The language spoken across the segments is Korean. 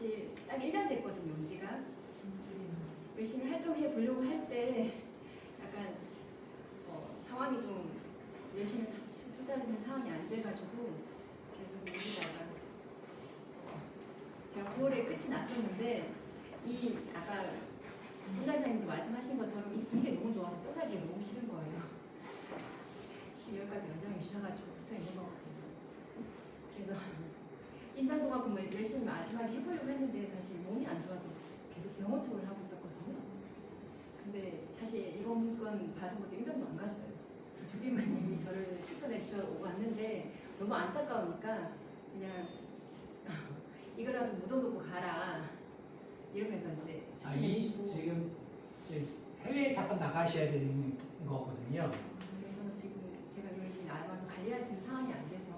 사실 딱 1년 됐거든요, 온 지가. 열심히 활동해 보려고 할 때 약간 어, 상황이 좀 열심히 있는 상황이 안 돼가지고 계속 미루다가 어, 제가 9월에 끝이 났었는데 이 아까 훈련사님도 말씀하신 것처럼 이 분위기 너무 좋아서 떠나기 너무 싫은 거예요. 12월까지 연장해 주셔가지고 붙어 있는 거거든요. 그래서 임상공학금을 열심히 마지막에 해보려고 했는데 사실 몸이 안 좋아서 계속 병원 투어를 하고 있었거든요. 근데 사실 이번 건 받아보고 1점도 안 갔어요. 주비만님이 저를 추천해 주셔 왔는데 너무 안타까우니까 그냥 이거라도 묻어놓고 가라 이러면서 이제 추천해 주시고 지금 해외에 잠깐 나가셔야 되는 거거든요. 그래서 지금 제가 여기 나와서 관리할 수 있는 상황이 안 돼서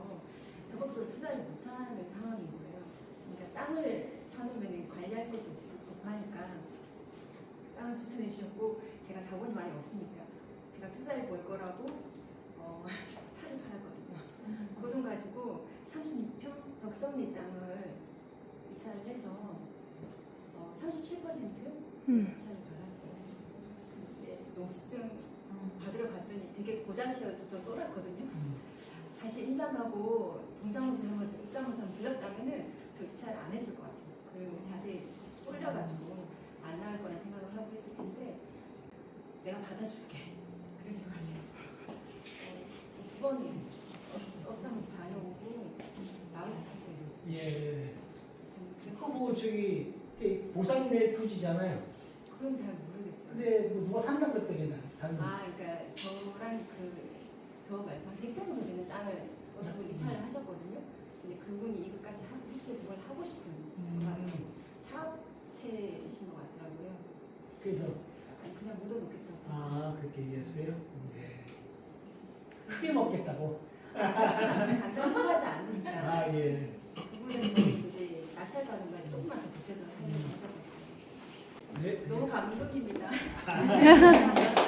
적극적으로 투자를 못하는 상황인 거예요. 그러니까 땅을 사놓으면 관리할 것도 없고 하니까 땅을 추천해 주셨고 제가 자본이 많이 없으니까 제가 투자해 볼 거라고 어, 차를 팔았거든요. 그 돈 가지고 30평 덕성리 땅을 이차를 해서 어, 37% 음. 이차를 받았어요. 근데 농지증 받으러 갔더니 되게 고자시여서 저 쫄았거든요. 음. 사실 인장 가고 동사무소 한번 동사무소 한번 들렸다면은 저입찰 안 했을 것 같아요. 그 자세히 쫄려가지고 안 나갈 거라 생각을 하고 있을 텐데 내가 받아줄게. 그러셔가지고 어, 두번 업사무소 다녀오고 나올 수 있었어요. 예. 그래서 그뭐 저기 보상 낼 투지잖아요. 그건 잘 모르겠어요. 근데 뭐 누가 산다 그랬더니 다른 아, 그러니까 저랑 그저 말고 한 100평 정도 되는 땅을 어떤 분 입찰을 하셨거든요. 근데 그분이 이것까지 하고 해서 뭘 하고 싶은 음. 사업체이신 것 같더라고요. 그래서 그냥 묻어놓겠다고 했어요. 아 그렇게 얘기했어요. 네. 크게 먹겠다고. 당장 하지 않으니까 아 예. 그분은 저희 이제 낙찰받은 거에 조금만 더 보태서 하려고 하셔가지고 네. 너무 감동입니다.